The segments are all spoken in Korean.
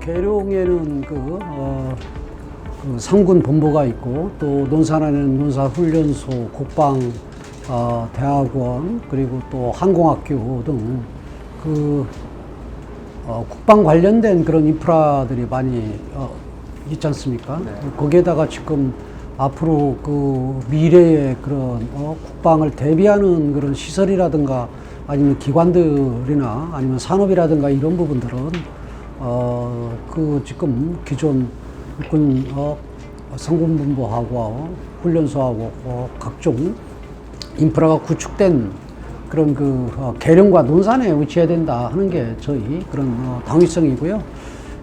계룡에는 그, 어, 그 상군 본부가 있고 또 논산에는 논사훈련소, 국방 어, 대학원 그리고 또 항공학교 등그 어, 국방 관련된 그런 인프라들이 많이 어, 있지 않습니까? 거기에다가 지금 앞으로 그 미래의 그런 어, 국방을 대비하는 그런 시설이라든가 아니면 기관들이나 아니면 산업이라든가 이런 부분들은 어, 그 지금 기존 육군 어, 상군본부하고 훈련소하고 어, 각종 인프라가 구축된 그런 그 어, 계룡과 논산에 위치해야 된다 하는 게 저희 그런 어, 당위성이고요.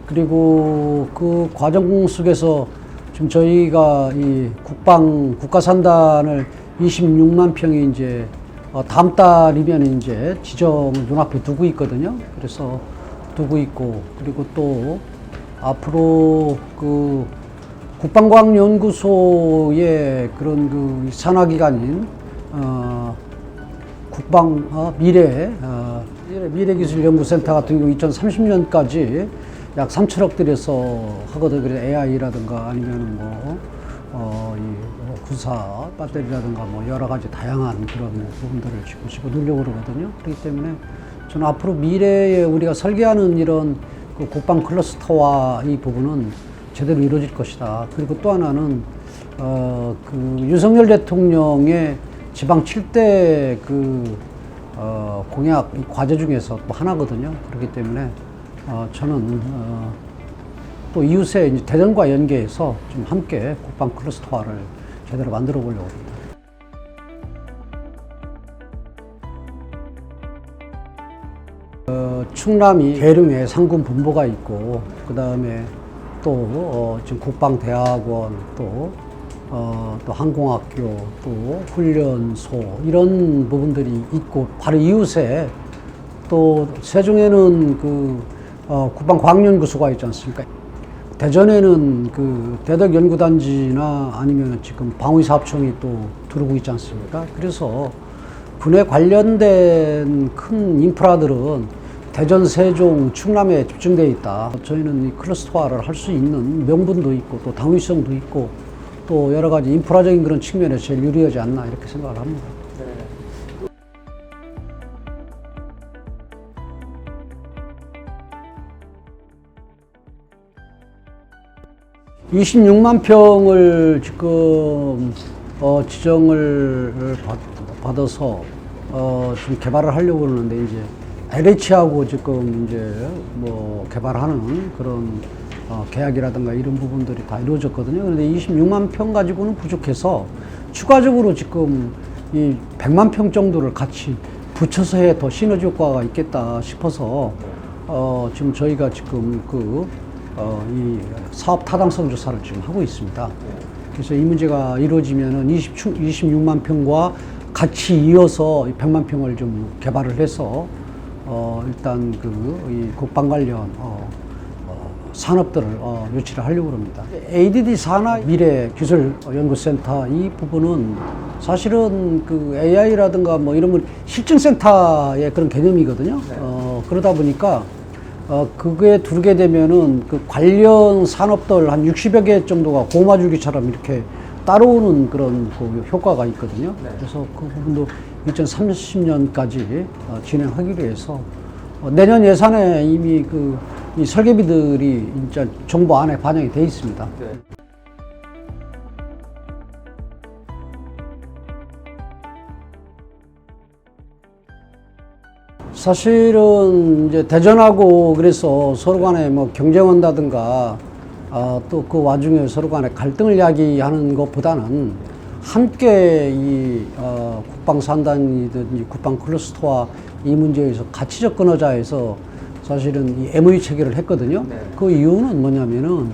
그리고 그 과정 속에서 지금 저희가 이 국방 국가산단을 26만 평이 이제 어, 다음 달이면 이제 지정을 눈앞에 두고 있거든요. 그래서 두고 있고 그리고 또 앞으로 그 국방과학연구소의 그런 그 산하기관인 어, 국방 어, 미래 어, 미래- 미래기술연구센터 같은 경우 2030년까지 약 3천억 들여서 하거든. 그래서 AI라든가 아니면 뭐 어, 이뭐 군사 배터리라든가 뭐 여러 가지 다양한 그런 부분들을 지금 집어넣으려고 그러거든요. 그렇기 때문에 저는 앞으로 미래에 우리가 설계하는 이런 그 국방 클러스터와 이 부분은 제대로 이루어질 것이다. 그리고 또 하나는 어, 그 윤석열 대통령의 지방 7대 그 어, 공약 이 과제 중에서 또 하나거든요. 그렇기 때문에 어, 저는 어, 또 이웃의 대전과 연계해서 좀 함께 국방 클러스터화를 제대로 만들어 보려고 합니다. 어, 충남이 계룡에 상군 본부가 있고 그 다음에 또 어, 지금 국방대학원 또 어, 또 항공학교 또 훈련소 이런 부분들이 있고 바로 이웃에 또 세종에는 그 어, 국방과학연구소가 있지 않습니까? 대전에는 그 대덕 연구단지나 아니면 지금 방위사업청이 또 들어오고 있지 않습니까? 그래서 군에 관련된 큰 인프라들은 대전, 세종, 충남에 집중되어 있다. 저희는 이 클러스터화를 할 수 있는 명분도 있고 또 당위성도 있고 또 여러 가지 인프라적인 그런 측면에서 제일 유리하지 않나 이렇게 생각을 합니다. 26만 평을 지금 어, 지정을 받, 받아서 어, 지금 개발을 하려고 그러는데 이제 LH하고 지금 이제 뭐 개발하는 그런 어, 계약이라든가 이런 부분들이 다 이루어졌거든요. 그런데 26만 평 가지고는 부족해서 추가적으로 지금 이 100만 평 정도를 같이 붙여서 해 더 시너지 효과가 있겠다 싶어서 어, 지금 저희가 지금 그 어, 이 사업 타당성 조사를 지금 하고 있습니다. 그래서 이 문제가 이루어지면은 20, 26만 평과 같이 이어서 이 100만 평을 좀 개발을 해서 어, 일단 그이 국방 관련 어, 어, 산업들을 어, 유치를 하려고 합니다. ADD 산하 미래 기술 연구센터 이 부분은 사실은 그 AI라든가 뭐 이런 건 실증센터의 그런 개념이거든요. 어, 그러다 보니까 어, 그게 두게 되면은 그 관련 산업들 한 60여 개 정도가 고마줄기처럼 이렇게 따라오는 그런 그 효과가 있거든요. 그래서 그 부분도 2030년까지 어, 진행하기로 해서 어, 내년 예산에 이미 그이 설계비들이 진짜 정부 안에 반영이 돼 있습니다. 사실은 이제 대전하고 그래서 서로 간에 뭐 경쟁한다든가 아, 또그 와중에 서로 간에 갈등을 야기하는 것보다는 함께 이 어, 국방 산단이든지 국방 클러스터와 이 문제에서 같이 접근하자 해서 사실은 이 MOU 체결을 했거든요. 그 이유는 뭐냐면은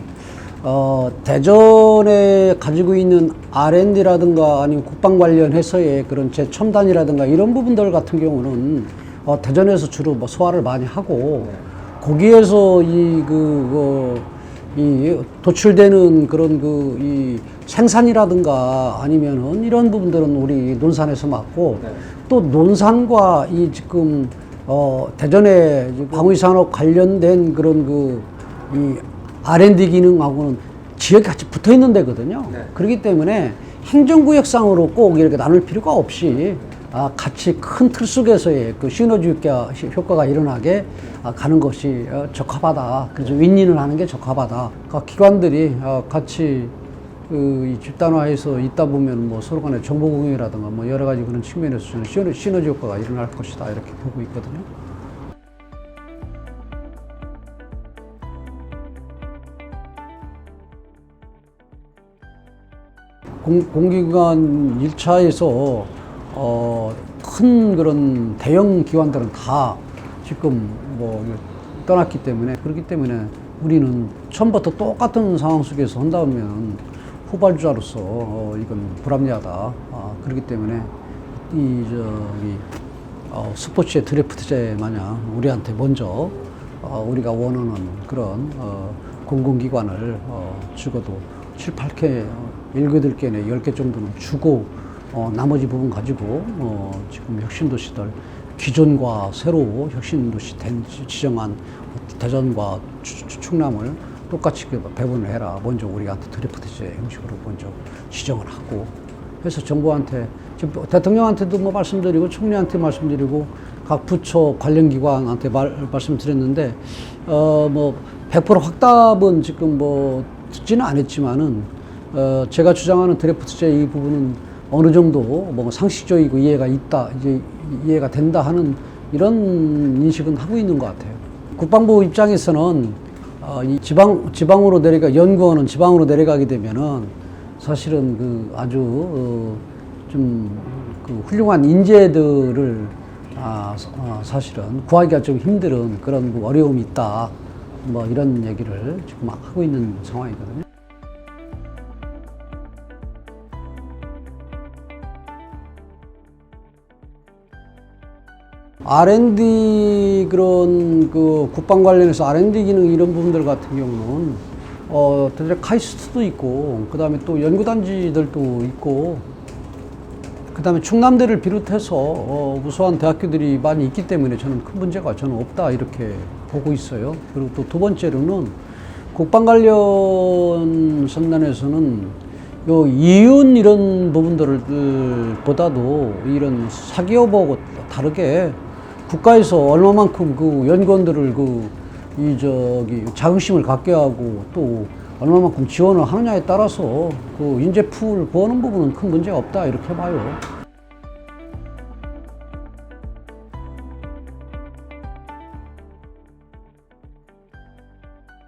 어, 대전에 가지고 있는 R&D라든가 아니면 국방 관련해서의 그런 제첨단이라든가 이런 부분들 같은 경우는 어, 대전에서 주로 뭐 소화를 많이 하고 거기에서 이 그, 어, 이 도출되는 그런 그 이 생산이라든가 아니면은 이런 부분들은 우리 논산에서 맡고 또 논산과 이 지금 어 대전에 방위 산업 관련된 그런 그 이 R&D 기능하고는 지역이 같이 붙어 있는 데거든요. 네. 그렇기 때문에 행정구역상으로 꼭 이렇게 나눌 필요가 없이 아, 같이 큰 틀 속에서의 그 시너지 효과, 효과가 일어나게 아, 가는 것이 어, 적합하다. 그래서 윈윈을 하는 게 적합하다. 각 기관들이 어, 같이 그 집단화해서 있다 보면 뭐 서로 간에 정보 공유라든가 뭐 여러 가지 그런 측면에서 저는 시너지, 효과가 일어날 것이다. 이렇게 보고 있거든요. 공, 공기관 1차에서 어, 큰 그런 대형 기관들은 다 지금 뭐 떠났기 때문에 그렇기 때문에 우리는 처음부터 똑같은 상황 속에서 한다면 후발주자로서 어, 이건 불합리하다. 아, 그렇기 때문에 이 저기 어, 스포츠의 드래프트제 마냥 우리한테 먼저 어, 우리가 원하는 그런 어, 공공기관을 어, 죽어도 7, 8개, 어, 7, 8개 내 10개 정도는 주고 어, 나머지 부분 가지고 어, 지금 혁신도시들 기존과 새로 혁신도시 된, 지정한 대전과 충남을 똑같이 그 배분을 해라. 먼저 우리한테 드래프트제 형식으로 먼저 지정을 하고 그래서 정부한테 지금 뭐 대통령한테도 뭐 말씀드리고 총리한테 말씀드리고 각 부처 관련 기관한테 말, 말씀드렸는데 어 뭐 100% 확답은 지금 뭐 듣지는 않았지만은 어 제가 주장하는 드래프트제 이 부분은 어느 정도 뭐 상식적이고 이해가 있다 이제 이해가 된다 하는 이런 인식은 하고 있는 것 같아요. 국방부 입장에서는 어, 이 지방 지방으로 내려가 연구원은 지방으로 내려가게 되면은 사실은 그 아주 어, 좀그 훌륭한 인재들을 아, 사- 아, 사실은 구하기가 좀 힘든 그런 그 어려움이 있다. 뭐 이런 얘기를 지금 막 하고 있는 상황이거든요. R&D 그런 그 국방 관련해서 R&D 기능 이런 부분들 같은 경우는 어 대체 카이스트도 있고 그 다음에 또 연구단지들도 있고 그 다음에 충남대를 비롯해서 어 우수한 대학교들이 많이 있기 때문에 저는 큰 문제가 저는 없다 이렇게 보고 있어요. 그리고 또 두 번째로는 국방 관련 선단에서는 요 이윤 이런 부분들을 보다도 이런 사기 여부하고 다르게 국가에서 얼마만큼 그 연구원들을 그 이 저기 자긍심을 갖게 하고 또 얼마만큼 지원을 하느냐에 따라서 그 인재 풀 구하는 부분은 큰 문제가 없다 이렇게 봐요.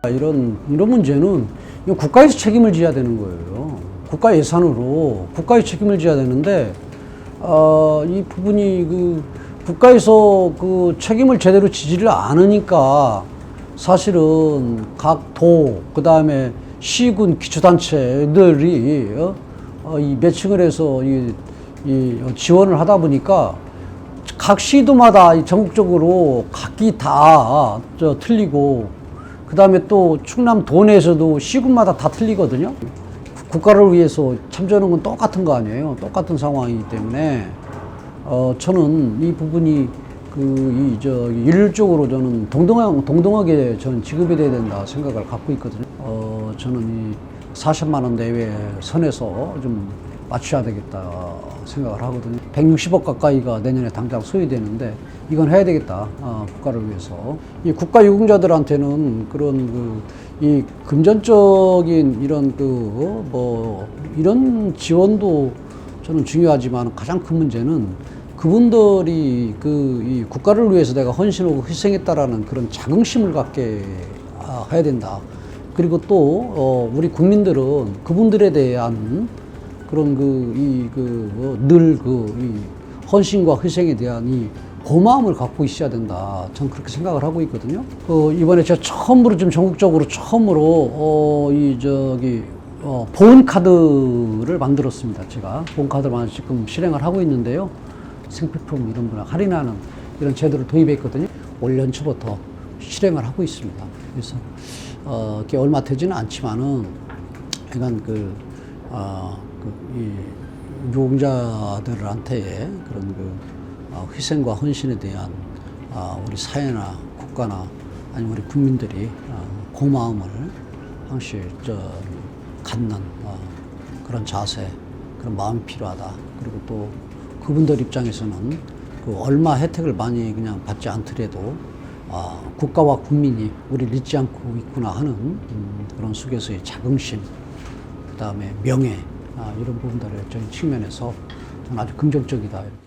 이런 이런 문제는 국가에서 책임을 져야 되는 거예요. 국가 예산으로 국가의 책임을 져야 되는데 어, 이 부분이 그 국가에서 그 책임을 제대로 지지를 않으니까 사실은 각 도 그 다음에 시군 기초단체들이 어, 어, 이 매칭을 해서 이, 이 지원을 하다 보니까 각 시도마다 이 전국적으로 각기 다 저 틀리고 그 다음에 또 충남 도내에서도 시군마다 다 틀리거든요. 국- 국가를 위해서 참전하는 건 똑같은 거 아니에요. 똑같은 상황이기 때문에 어 저는 이 부분이 그 이 저 일률적으로 저는 동등하, 동등하게 저는 지급이 돼야 된다 생각을 갖고 있거든요. 어 저는 이 40만 원 내외 선에서 좀 맞춰야 되겠다 생각을 하거든요. 160억 가까이가 내년에 당장 소요되는데 이건 해야 되겠다 어, 국가를 위해서 이 국가 유공자들한테는 그런 그 이 금전적인 이런 그 뭐 이런 지원도 저는 중요하지만 가장 큰 문제는 그분들이 그이 국가를 위해서 내가 헌신하고 희생했다라는 그런 자긍심을 갖게 아, 해야 된다. 그리고 또 어, 우리 국민들은 그분들에 대한 그런 그이그늘그이 헌신과 희생에 대한 이 고마움을 갖고 있어야 된다. 전 그렇게 생각을 하고 있거든요. 어, 이번에 제가 처음으로 좀 전국적으로 처음으로 어, 이 저기 어, 보온 카드를 만들었습니다. 제가 보온 카드를 지금 실행을 하고 있는데요. 생필품 이런 거나 할인하는 이런 제도를 도입했거든요. 올 연초부터 실행을 하고 있습니다. 그래서 어, 이게 얼마 되지는 않지만은 약간 그, 어, 그, 이, 유공자들한테 그런 그, 어, 희생과 헌신에 대한 어, 우리 사회나 국가나 아니면 우리 국민들이 어, 고마움을 항시 저 갖는 어, 그런 자세, 그런 마음이 필요하다. 그리고 또 그분들 입장에서는 그 얼마 혜택을 많이 그냥 받지 않더라도 아, 국가와 국민이 우리를 잊지 않고 있구나 하는 음, 그런 속에서의 자긍심, 그 다음에 명예 아, 이런 부분들을 저희 측면에서 저는 아주 긍정적이다 이렇게